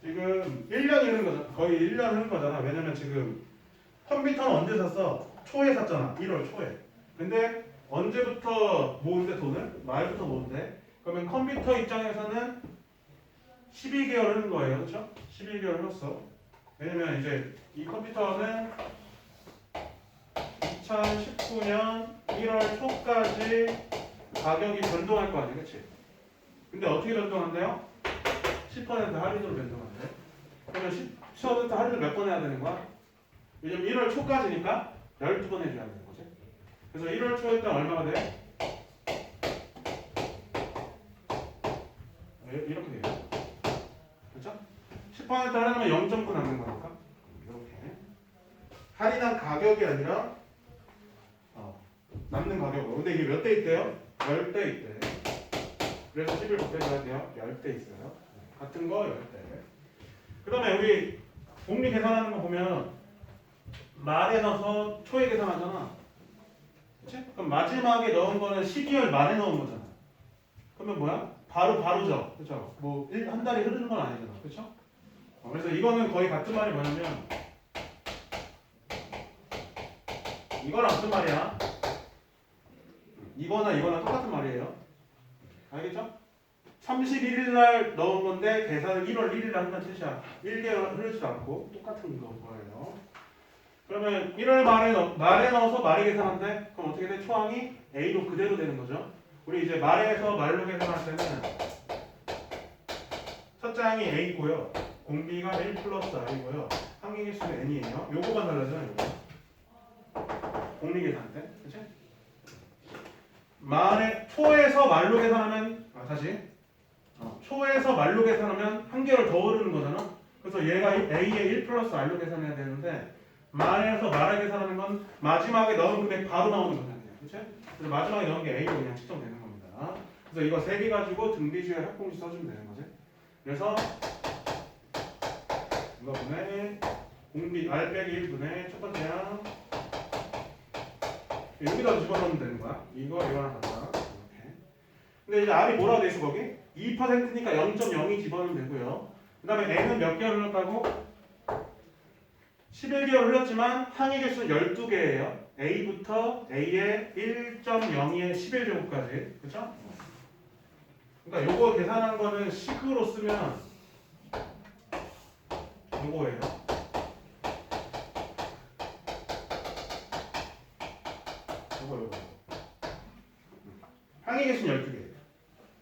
지금 1년이 흐른 거잖아. 거의 1년 흐른 거잖아. 왜냐면 지금 컴퓨터는 언제 샀어? 초에 샀잖아. 1월 초에. 근데 언제부터 모은대 돈을? 말부터 모은대. 그러면 컴퓨터 입장에서는 12개월 흐른 거예요. 그렇죠? 12개월 흘렀어. 왜냐면 이제 이 컴퓨터는 2019년 1월 초까지 가격이 변동할 거 아니야, 그치? 근데 어떻게 변동한대요? 10% 할인으로 변동한대. 그러면 10% 할인을 몇 번 해야 되는 거야? 왜냐면 1월 초까지니까 12번 해줘야 되는 거지. 그래서 1월 초에 딱 얼마가 돼? 네, 이렇게 돼요. 그렇죠? 10% 할인하면 0.9 남는 거니까. 이렇게. 할인한 가격이 아니라 어, 남는 가격으로. 근데 이게 몇 대 있대요? 10대 있대. 그래서 10을 곱해줘야 돼요. 10대 있어요. 같은 거 10대. 그 다음에 우리 복리 계산하는 거 보면 말에 넣어서 초에 계산하잖아. 그치? 그럼 마지막에 넣은 거는 12월 말에 넣은 거잖아. 그러면 뭐야? 바로 바로죠. 그쵸? 뭐, 일- 한 달이 흐르는 건 아니잖아. 어, 그래서 이거는 거의 같은 말이 뭐냐면 이거랑 무슨 말이야? 이거나 이거나 똑같은 말이에요. 알겠죠? 31일 날 넣은 건데 계산을 1월 1일 날 한다는 뜻이야. 1개월 흐르지도 않고 똑같은 거- 거예요. 그러면 1월 말에 넣, 말에 넣어서 말에 계산한대. 그럼 어떻게 돼? 초항이 A로 그대로 되는 거죠. 우리 이제 말에서 말로 계산할 때는 첫 장이 A고요. 공비가 1 플러스 I고요. 항의 개수는 N이에요. 요거만 달라져요. 요거. 공리 계산 때. 그치? 말에 초에서 말로 계산하면 아 다시 어, 초에서 말로 계산하면 한 개월 더 오르는 거잖아. 그래서 얘가 A의 1 플러스 R로 계산해야 되는데 말에서 말에 계산하는 건 마지막에 넣은 금액 바로 나오는 거잖아요. 그렇죠? 그래서 마지막에 넣은 게 A로 그냥 측정되는 겁니다. 그래서 이거 세 개 가지고 등비주의 합공식 써주면 되는 거지. 그래서 이거 분의 공비 R 빼기 1분의 첫 번째야 여기다 집어넣으면 되는 거야. 이거 이거랑 같다. 이렇게. 근데 이제 R이 뭐라고 돼 있어 거기? 2%니까 0.02 집어넣으면 되고요. 그 다음에 N은 몇 개월 흘렀다고? 11개월 흘렀지만 항의 개수는 12개예요. A부터 A의 1.02의 11제곱까지. 그쵸? 그러니까 요거 계산한 거는 식으로 쓰면 요거예요. 요거 요거. 항의 개수는 12개예요.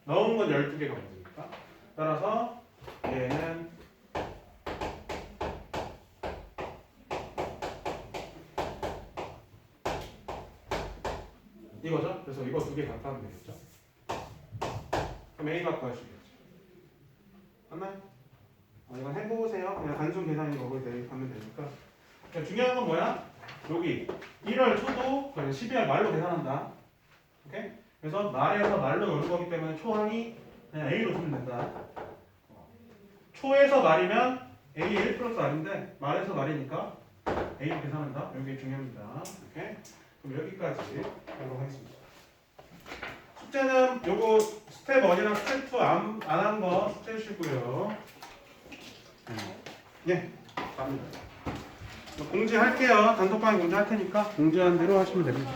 넣은 건 12개가 문제니까. 따라서 얘는 이거죠? 그래서 이거 두 개 갖다 하면 되겠죠? 그럼 A 갖고 하시겠죠? 맞나요? 어, 이건 해보세요. 그냥 단순 계산이 먹을 때 하면 되니까. 그러니까 중요한 건 뭐야? 여기 1월 초도 그냥 12월 말로 계산한다. 오케이? 그래서 말에서 말로 넣는 거기 때문에 초항이 그냥 A로 주면 된다. 초에서 말이면 A의 1 플러스 R인데 말에서 말이니까 A로 계산한다. 여기 중요합니다. 오케이? 그럼 여기까지 하도록 하겠습니다. 숙제는 요거 스텝 1이랑 스텝 2안 한 거 숙제 주시고요. 예, 갑니다. 공지할게요. 단톡방에 공지할 테니까 공지한 대로 하시면 됩니다.